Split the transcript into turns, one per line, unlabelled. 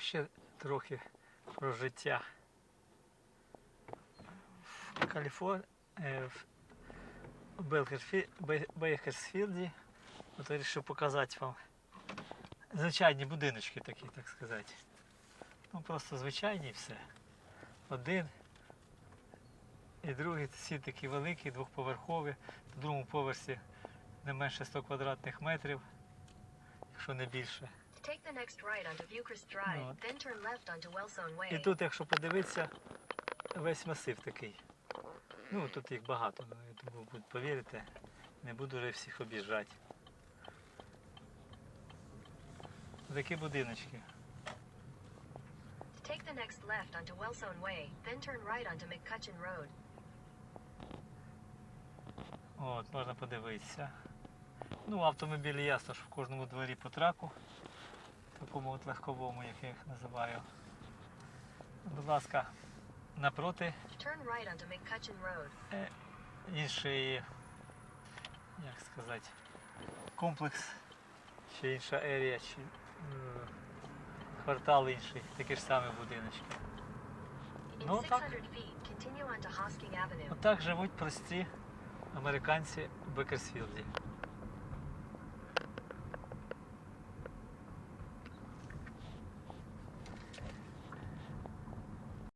ще трохи про життя. В Каліфорнії, в Бейкерсфілді, вирішив показати вам звичайні будиночки такі, так сказати. Ну просто звичайні і все. Один і другий, всі такі великі, двохповерхові, в другому поверсі не менше 100 квадратних метрів, якщо не більше.
Take the next right onto Viewcrest Drive, then turn left onto Wellstone Way.
І тут, якщо подивитися, весь масив такий. Ну, тут їх багато, ну, я думаю, будуть повірите, не буду вже всіх об'їжджати. Такі будиночки.
Take the next left onto Wellstone Way, then turn right onto McCutcheon Road.
От, можна подивитися. Ну, автомобілі ясно, що в кожному дворі по траку, такому от легковому, як я їх називаю. Будь ласка, напроти е, інший, як сказати, комплекс, чи інша ерія, чи квартал інший, такі ж самі будиночки. Ну, так. Отак живуть прості американці в Бекерсфілді.